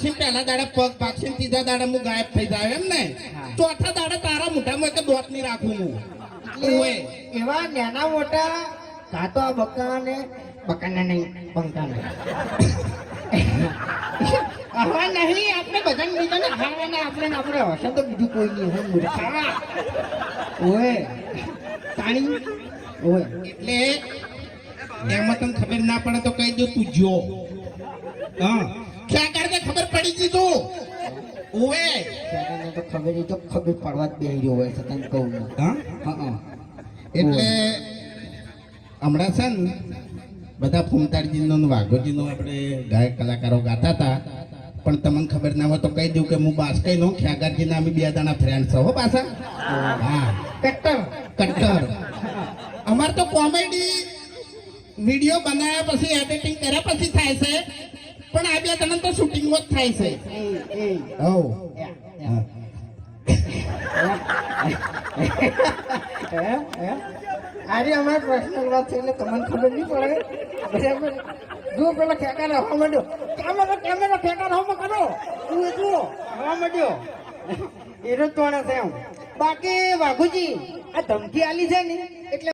પછી પહેલા દાડા પગ પાછી ત્રીજા દાડા હું ગાયબ થઈ જાય એમ ને ચોથા દાડા તારા મોઢામાં એક દોત નહીં રાખું હું. એટલે એવા નાના મોટા કાતો આ બકાને નહીં પંકાને આવા નહીં આપણે બધાને બીજાને ખાવાના આપણે ને આપણે હશે તો બીજું કોઈ નહીં હું મૂર્ખા. ઓય તાણી. ઓય એટલે એમાં તમને ખબર ના પડે તો કહી દઉં તું જો. હા ક્યાં કારણે ખબર પડી ગઈ તું ઓવે. ત્યારે તો ખબર ઈ તો ખબર પડવા જ બેહી રહ્યો હોય તને કહું હા? હા એટલે હમણાં છે ને બધા ફૂમતાળજીનો વાઘોજીનો આપણે ગાયક કલાકારો ગાતા હતા. પણ તમને ખબર ના હોય તો કહી દઉં કે હું બાસ્કઈનો ખ્યાગારજીના અમે બે દાણા ફ્રેન્ડ છો હો પાછા. હા. કટ્ટર. કટ્ટર. અમાર તો કોમેડી વીડિયો બનાવ્યા પછી એડિટિંગ કર્યા પછી થાય છે. પણ આ બે ત્રણ તો શૂટિંગ જ થાય છે. એ Yeah. Yeah. હે? હે? આજે અમારે પર્સનલ વાત છે એટલે તમને ખબર નહીં પડે બરાબર જો પેલા હવા માંડ્યો કેમેરો કેમેરો ઠેકાને હવા કરો તું એ જુઓ હવા માંડ્યો એનો તોણે છે એમ બાકી વાઘુજી, આ ધમકી આલી છે ને, એટલે